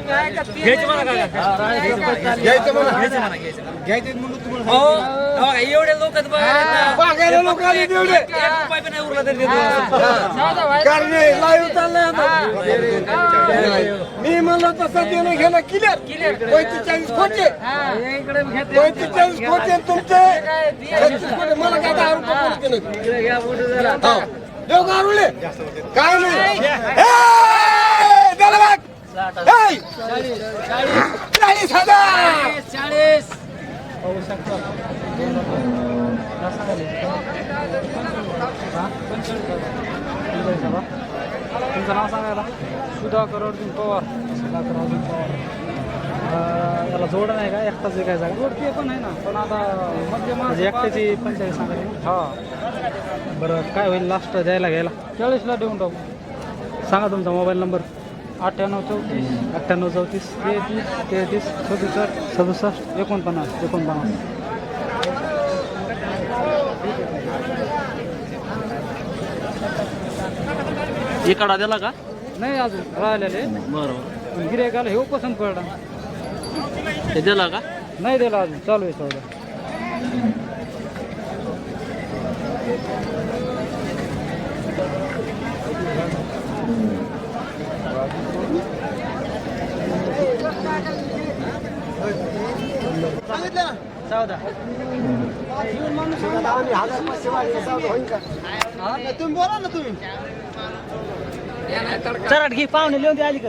घ्यायचे मला काका. घ्यायचं म्हणा. घ्यायचे मला घ्यायचे मला. घ्यायचं म्हणून तुम्हाला हो हो, एवढे लोक बघायला लोक आले तेवढे. रुपये पण नाही उरला तरी देतो. कारण लाईव्ह चाललंय आता. मी म्हणलं तसं देणं घेणं क्लिअर पंचेचाळीस खोटे. पंचेचाळीस खोटे तुमचे. मला काय दहा रुपये काय नाही. चाळीस. तुमचं नाव सांगायला? सुधाकर अर्जुन पवार. सुधाकर अर्जुन पवार. अं, याला जोड नाही का? एकटाच विकायचा का जोड ते पण आहे ना. पण आता मध्यम म्हणजे एकट्याची पंचाळीस सांगायची हा. बरं काय होईल लास्ट द्यायला घ्यायला? चाळीसला देऊन टाकू. सांगा तुमचा मोबाईल नंबर अठ्ठ्याण्णव चौतीस. अठ्ठ्याण्णव चौतीस. तेहतीस. तेहतीस. सदुसष्ट. सदुसष्ट. एकोणपन्नास. एकोणपन्नास. इकडा दिला का? नाही अजून. राहिलेले. बरोबर गिरायकाला हे पसंत पडला. हे दिला का? नाही दिला अजून चालू आहे सौदा. चौदा तुम्ही बोला ना तुम्ही चराट घे पाहुणे लिहून दे आली का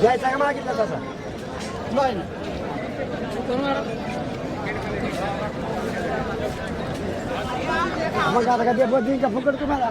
घ्यायचा का मागितला तसा मग आता का ते बदली का फुकट तुम्हाला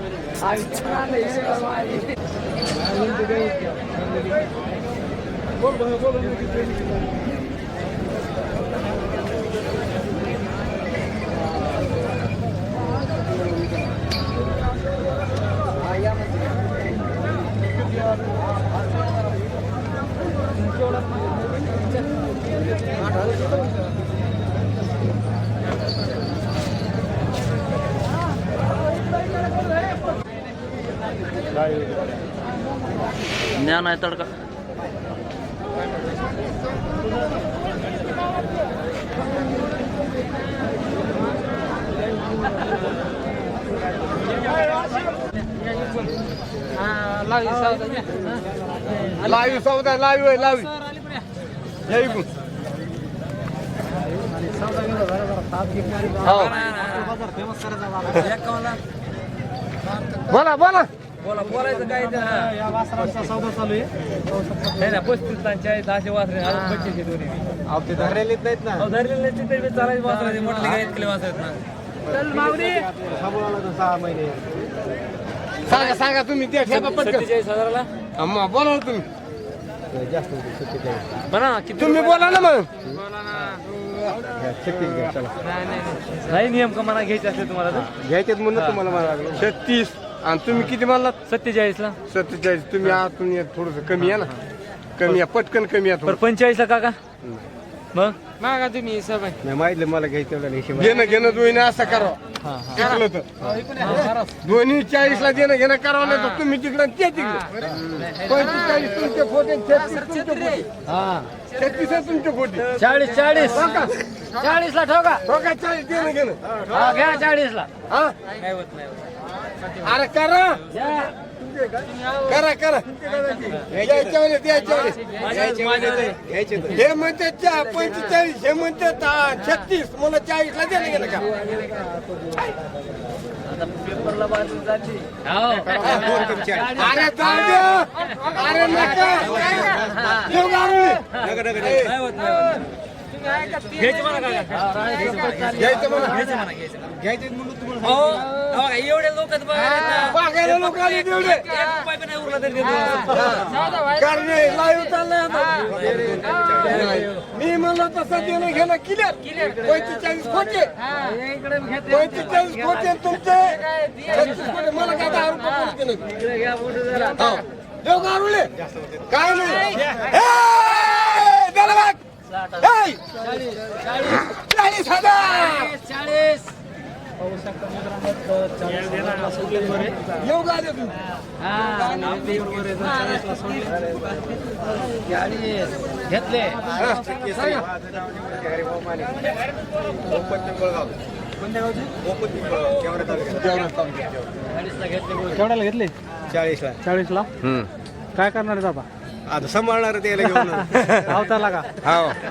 Abi ज्ञान आहे तडका लाईव्ह सौदा या इकडून. हो. बोला बोला बोला बोलायचं काय ते, हा. या वासरांचा सौदा चालू आहे. नाही ना पस्तीस चाळीस दहाशे वासरे अजून पच्चीस आहे दोन्ही. अहो ते धरलेलेच नाहीत ना. अहो, धरलेले नाही तिथे बी चालायचे वासरे म्हटले काय इतके वासरे आहेत ना. सांभाळायला तर सहा महिने. सांगा सांगा तुम्ही द्या ठेपा पटकन. सत्तेचाळीस हजाराला? अम्मा बोला ना तुम्ही. जास्त म्हणा किती तुम्ही बोला ना मग. नाही नियम का म्हणा घ्यायचे असले तुम्हाला तर? घ्यायचेत म्हणून तुम्हाला मला छत्तीस. आणि तुम्ही किती म्हणलात? सत्तेचाळीसला. सत्तेचाळीस. तुम्ही आतून थोडस कमी आहे ना. कमी आहे पटकन कमी आहे बरं पंचेचाळीसला काका? मग? मागा तुम्ही सर नाही माहितलं मला घ्यायचं तेवढं हिशोब घेणं घेणं दोन्ही असं करावं. शिकलं तर. दोन्ही चाळीसला देणं घेणं करावं नाही तर तुम्ही तिकडं ते तिकडे. पंचेचाळीस तुमचे फोटे छत्तीस तुमचे फोटे छत्तीस आहे तुमचे फोटे चाळीस चाळीस. चाळीस ला ठोका. हो का? चाळीस देणं घेणं. हा, घ्या चाळीस ला हा? काय होत नाही अरे करा. करा करा. घ्यायचे तर. हे म्हणते पंचेचाळीस हे म्हणते छत्तीस. मला चाळीसला देणं घेणं का? अरे जाऊ. द्या अरे नका. नाही घ्यायचे म्हणून तुम्हाला हो एवढे लोक बघायला लोक आले तेवढे. नाही उरला तरी देतो. कारण लाईव्ह चाललंय आता. मी म्हणलं तसं देणं घेणं क्लिअर पंचेचाळीस खोटे. पंचेचाळीस खोटे तुमचे छत्तीस खोटे मला काय दहा रुपये कोणी देणं? हो. देऊ गारुळे काय नाही. ए. ए, चाळीस हजार. चाळीस. घेतले. केवढ्याला घेतले? चाळीसला. चाळीसला? काय करणार आहेत आता? आता सांभाळणार त्याला घेऊन. का?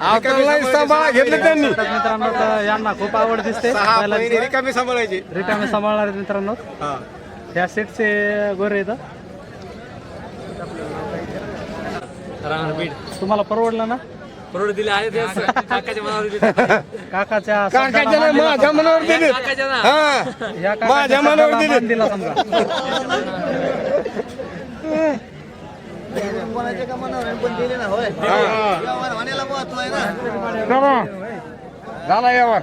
आपल्याला सांभाळा घेतलं त्यांनी. तर मित्रांनो तर यांना खूप आवड दिसते. सहा बैलांची. महिने रिकामी सांभाळायचे. रिकामे सांभाळणार आहेत मित्रांनो. हा. ह्या सीटचे गोरे इथं राहणार बीड. तुम्हाला परवडलं ना? करोड दिले आहे ते काकाच्या मनावर दिले. काकाच्या नाही, माझ्या मनावर दिले काकाच्या ना हा माझ्या मनावर शब्दाला दिले. मान दिला समजा करा झाला यावर.